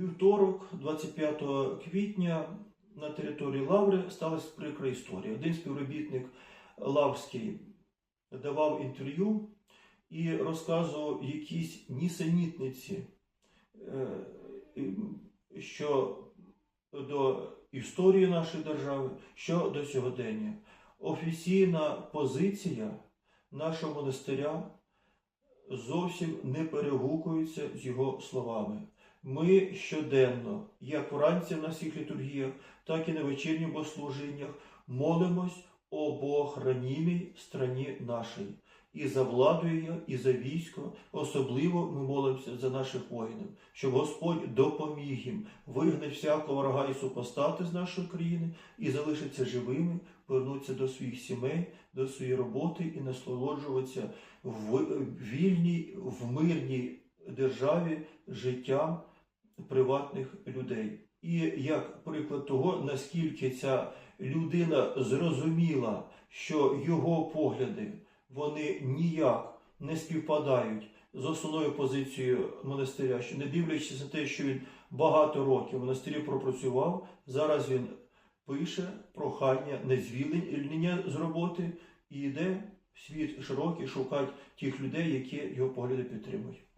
вівторок, 25 квітня, на території Лаври сталася прикра історія. Один співробітник Лаврський давав інтерв'ю і розказував якісь нісенітниці е, що до історії нашої держави, що до сьогодення. Офіційна позиція нашого монастиря зовсім не перегукується з його словами. Ми щоденно, як вранці на всіх літургіях, так і на вечірніх богослужіннях, молимось о Богохранімій страні нашій. І за владою, і за військо. Особливо ми молимося за наших воїнів, щоб Господь допоміг їм вигнати всякого врага і супостати з нашої країни і залишиться живими, повернутися до своїх сімей, до своєї роботи і насолоджуватися в вільній, в мирній державі життям приватних людей. І як приклад того, наскільки ця людина зрозуміла, що його погляди вони ніяк не співпадають з основною позицією монастиря, що не дивлячись на те, що він багато років в монастирі пропрацював, зараз він пише прохання не звільнення з роботи і йде в світ широкий шукати тих людей, які його погляди підтримують.